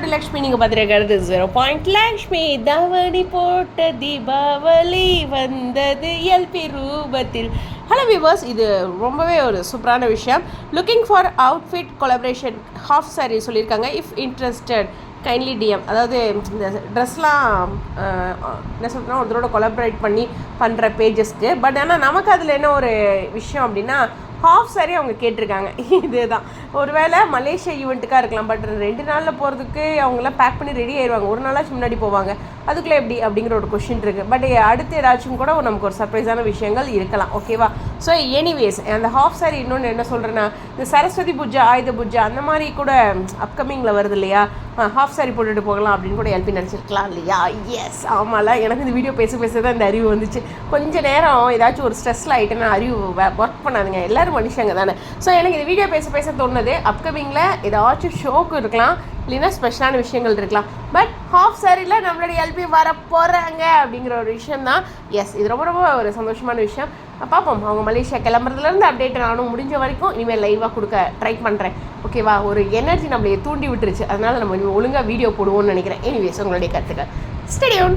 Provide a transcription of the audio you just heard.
Welcome to Lakshmi நீங்கள் பார்த்துருக்கிறது zero point Lakshmi தவணி போட்ட தீபாவளி வந்தது எல்பி ரூபத்தில். ஹலோ விவர்ஸ் இது ரொம்பவே ஒரு சூப்பரான விஷயம். Looking for outfit collaboration half sari சொல்லியிருக்காங்க. இஃப் இன்ட்ரெஸ்டட் கைண்ட்லி டிஎம் அதாவது இந்த ட்ரெஸ்லாம் என்ன சொல்கிறோம் ஒருத்தரோட கொலபரேட் பண்ணி பண்ணுற பேஜஸ்க்கு பட் ஆனால் நமக்கு அதில் என்ன ஒரு விஷயம் அப்படின்னா ஹாஃப் சாரி அவங்க கேட்டிருக்காங்க. இதுதான். ஒருவேளை மலேசியா ஈவெண்ட்டுக்காக இருக்கலாம் பட் ரெண்டு நாளில் போகிறதுக்கு அவங்களாம் பேக் பண்ணி ரெடி ஆயிடுவாங்க ஒரு நாளாச்சும் முன்னாடி போவாங்க. அதுக்குள்ளே எப்படி அப்படிங்கிற ஒரு கொஷின் இருக்குது பட் அடுத்து ஏதாச்சும் கூட நமக்கு ஒரு சர்ப்ரைஸான விஷயங்கள் இருக்கலாம். ஓகேவா ஸோ எனிவேஸ் அந்த ஹாஃப் சாரி இன்னொன்று என்ன சொல்கிறேன்னா இந்த சரஸ்வதி பூஜை ஆயுத பூஜை அந்த மாதிரி கூட அப்கமிங்கில் வருது இல்லையா? ஹாஃப் சாரி போட்டுட்டு போகலாம் அப்படின்னு கூட எல்பி நினச்சிருக்கலாம் இல்லையா? எஸ் ஆமாம்ல எனக்கு இந்த வீடியோ பேச பேச தான் இந்த அறிவு வந்துச்சு. கொஞ்ச நேரம் ஏதாச்சும் ஒரு ஸ்ட்ரெஸ்ஸில் ஆகிட்டேன்னா அறிவு ஒர்க் பண்ணாதுங்க. எல்லாரும் மனுஷங்க தானே. ஸோ எனக்கு இந்த வீடியோ பேச பேச தோணுது. அப்கமிங்கில் ஏதாச்சும் ஷோக்கு இருக்கலாம். இல்லைன்னா ஸ்பெஷலான விஷயங்கள் இருக்கலாம். பட் ஹாஃப் சாரியில் நம்மளுடைய எல்பி வர போகிறாங்க அப்படிங்கிற ஒரு விஷயம் தான். எஸ் இது ரொம்ப ரொம்ப ஒரு சந்தோஷமான விஷயம். பார்ப்போம். அவங்க மலேசியா கிளம்புறதுலேருந்து அப்டேட் நானும் முடிஞ்ச வரைக்கும் இனிமேல் லைவாக கொடுக்க ட்ரை பண்ணுறேன் ஓகேவா ஒரு எனர்ஜி நம்மளை தூண்டி விட்டுருச்சு. அதனால் நம்ம ஒழுங்காக வீடியோ போடுவோம்னு நினைக்கிறேன். எனிவேஸ் உங்களுடைய கருத்துக்கள். ஸ்டடியோன்